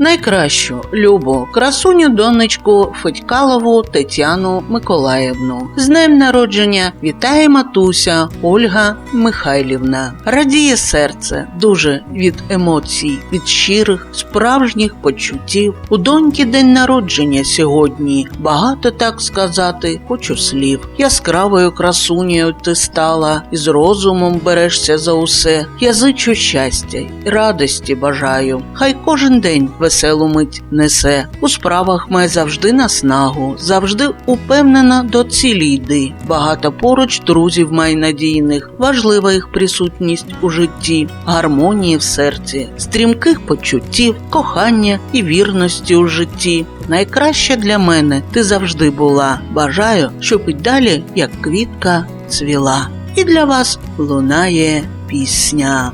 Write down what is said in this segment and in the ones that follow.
найкращу любу красуню донечку Федькалову Тетяну Миколаївну. З днем народження вітає матуся Ольга Михайлівна. Радіє серце дуже від емоцій, від щирих, справжніх почуттів. У доньки день народження сьогодні. Багато так сказати, хочу слів. Яскравою красунею ти стала, і з розумом берешся за усе. Я зичу щастя й радості бажаю. Хай кожен день веселу мить несе. У справах май завжди наснагу, завжди упевнена до цілі йди. Багато поруч друзів май надійних, важлива їх присутність у житті, гармонії в серці, стрімких почуттів, кохання і вірності у житті. Найкраще для мене ти завжди була. Бажаю, щоб і далі, як квітка, цвіла. І для вас лунає пісня.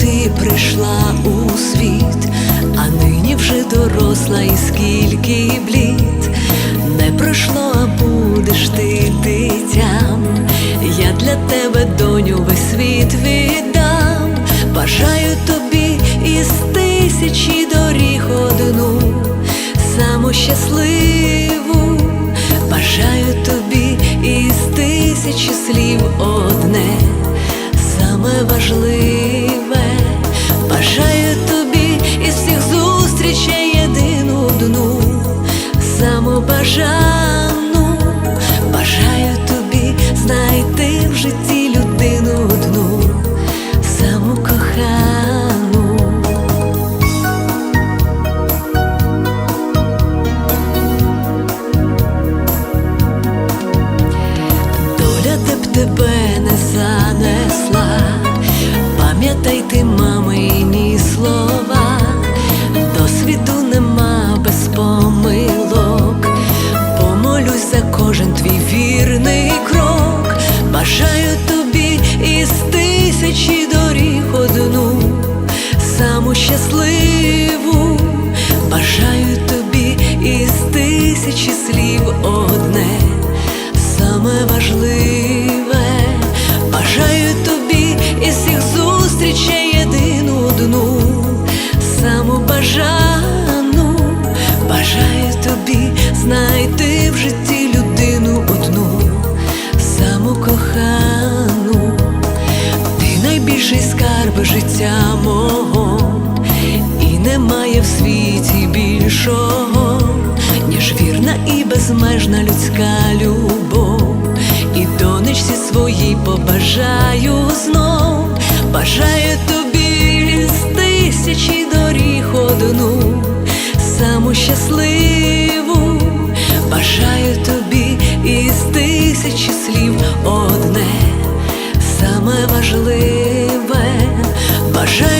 Ти прийшла у світ, а нині вже доросла і скільки блід не пройшло, а будеш ти дитям. Я для тебе, доню, весь світ віддам. Бажаю тобі із тисячі доріг одну, саму щасливу. Бажаю тобі із тисячі слів одне бажану, бажаю тобі знайти в житті людину одну, саму кохану. Доля де б тебе не занесла, пам'ятай ти твій вірний крок, бажаю тобі із тисячі доріг одну, саму щасливу, бажаю тобі із тисячі слів одне. Саме важливе, бажаю тобі із всіх зустрічей єдину одну, саму бажану, бажаю тобі знайти безмежна людська любов, і донечці своїй побажаю знов, бажаю тобі з тисячі доріг одну, саму щасливу, бажаю тобі із тисячі слів одне, саме важливе, бажаю